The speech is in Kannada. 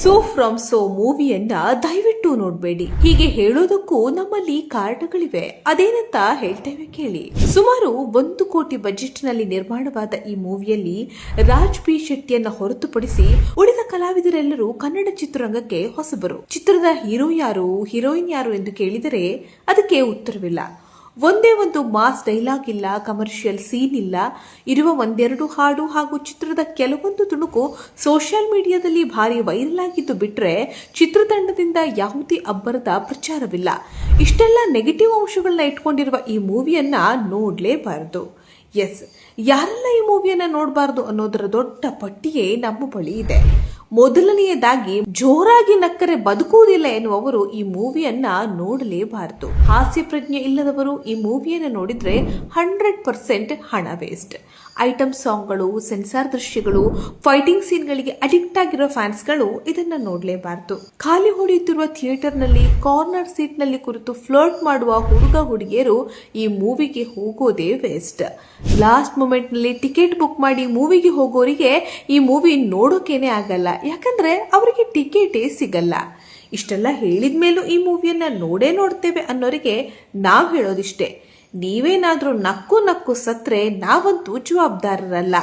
ಸೋ ಫ್ರಮ್ ಸೋ ಮೂವಿಯನ್ನ ದಯವಿಟ್ಟು ನೋಡ್ಬೇಡಿ. ಹೀಗೆ ಹೇಳೋದಕ್ಕೂ ನಮ್ಮಲ್ಲಿ ಕಾರಣಗಳಿವೆ. ಅದೇನಂತ ಹೇಳ್ತೇವೆ ಕೇಳಿ. ಸುಮಾರು ಒಂದು ಕೋಟಿ ಬಜೆಟ್ನಲ್ಲಿ ನಿರ್ಮಾಣವಾದ ಈ ಮೂವಿಯಲ್ಲಿ ರಾಜ್ ಪಿ ಶೆಟ್ಟಿಯನ್ನ ಹೊರತುಪಡಿಸಿ ಉಳಿದ ಕಲಾವಿದರೆಲ್ಲರೂ ಕನ್ನಡ ಚಿತ್ರರಂಗಕ್ಕೆ ಹೊಸಬರು. ಚಿತ್ರದ ಹೀರೋ ಯಾರು, ಹೀರೋಯಿನ್ ಯಾರು ಎಂದು ಕೇಳಿದರೆ ಅದಕ್ಕೆ ಉತ್ತರವಿಲ್ಲ. ಒಂದೇ ಒಂದು ಮಾಸ್ ಡೈಲಾಗ್ ಇಲ್ಲ ಕಮರ್ಷಿಯಲ್ ಸೀನ್ ಇಲ್ಲ. ಇರುವ ಒಂದೆರಡು ಹಾಡು ಹಾಗೂ ಚಿತ್ರದ ಕೆಲವೊಂದು ತುಣುಕು ಸೋಷಿಯಲ್ ಮೀಡಿಯಾದಲ್ಲಿ ಭಾರಿ ವೈರಲ್ ಆಗಿದ್ದು ಬಿಟ್ರೆ ಚಿತ್ರತಂಡದಿಂದ ಯಾವುದೇ ಅಬ್ಬರದ ಪ್ರಚಾರವಿಲ್ಲ. ಇಷ್ಟೆಲ್ಲ ನೆಗೆಟಿವ್ ಅಂಶಗಳನ್ನ ಇಟ್ಕೊಂಡಿರುವ ಈ ಮೂವಿಯನ್ನ ನೋಡಲೇಬಾರದು. ಎಸ್ ಯಾರೆಲ್ಲ ಈ ಮೂವಿಯನ್ನ ನೋಡಬಾರದು ಅನ್ನೋದರ ದೊಡ್ಡ ಪಟ್ಟಿಯೇ ನಮ್ಮ ಬಳಿ ಇದೆ. ಮೊದಲನೆಯದಾಗಿ ಜೋರಾಗಿ ನಕ್ಕರೆ ಬದುಕುವುದಿಲ್ಲ ಎನ್ನುವವರು ಈ ಮೂವಿಯನ್ನ ನೋಡಲೇಬಾರದು. ಹಾಸ್ಯ ಪ್ರಜ್ಞೆ ಇಲ್ಲದವರು ಈ ಮೂವಿಯನ್ನು ನೋಡಿದ್ರೆ ಹಂಡ್ರೆಡ್ ಪರ್ಸೆಂಟ್ ಹಣ ವೇಸ್ಟ್. ಐಟಮ್ ಸಾಂಗ್ಗಳು, ಸೆನ್ಸಾರ್ ದೃಶ್ಯಗಳು, ಫೈಟಿಂಗ್ ಸೀನ್ಗಳಿಗೆ ಅಡಿಕ್ಟ್ ಆಗಿರೋ ಫ್ಯಾನ್ಸ್ಗಳು ಇದನ್ನ ನೋಡಲೇಬಾರದು. ಖಾಲಿ ಹೊಡೆಯುತ್ತಿರುವ ಥಿಯೇಟರ್ನಲ್ಲಿ, ಕಾರ್ನರ್ ಸೀಟ್ನಲ್ಲಿ ಕುರಿತು ಫ್ಲರ್ಟ್ ಮಾಡುವ ಹುಡುಗ ಹುಡುಗಿಯರು ಈ ಮೂವಿಗೆ ಹೋಗೋದೇ ವೇಸ್ಟ್. ಲಾಸ್ಟ್ ಮೂಮೆಂಟ್ನಲ್ಲಿ ಟಿಕೆಟ್ ಬುಕ್ ಮಾಡಿ ಮೂವಿಗೆ ಹೋಗೋರಿಗೆ ಈ ಮೂವಿ ನೋಡೋಕೇನೆ ಆಗಲ್ಲ. ಯಾಕಂದ್ರೆ ಅವರಿಗೆ ಟಿಕೆಟೇ ಸಿಗಲ್ಲ. ಇಷ್ಟೆಲ್ಲ ಹೇಳಿದ ಮೇಲೂ ಈ ಮೂವಿಯನ್ನ ನೋಡೇ ನೋಡ್ತೇವೆ ಅನ್ನೋರಿಗೆ ನಾವು ಹೇಳೋದಿಷ್ಟೇ. ನೀವೇನಾದರೂ ನಕ್ಕು ನಕ್ಕು ಸತ್ರೆ ನಾವಂತೂ ಜವಾಬ್ದಾರರಲ್ಲ.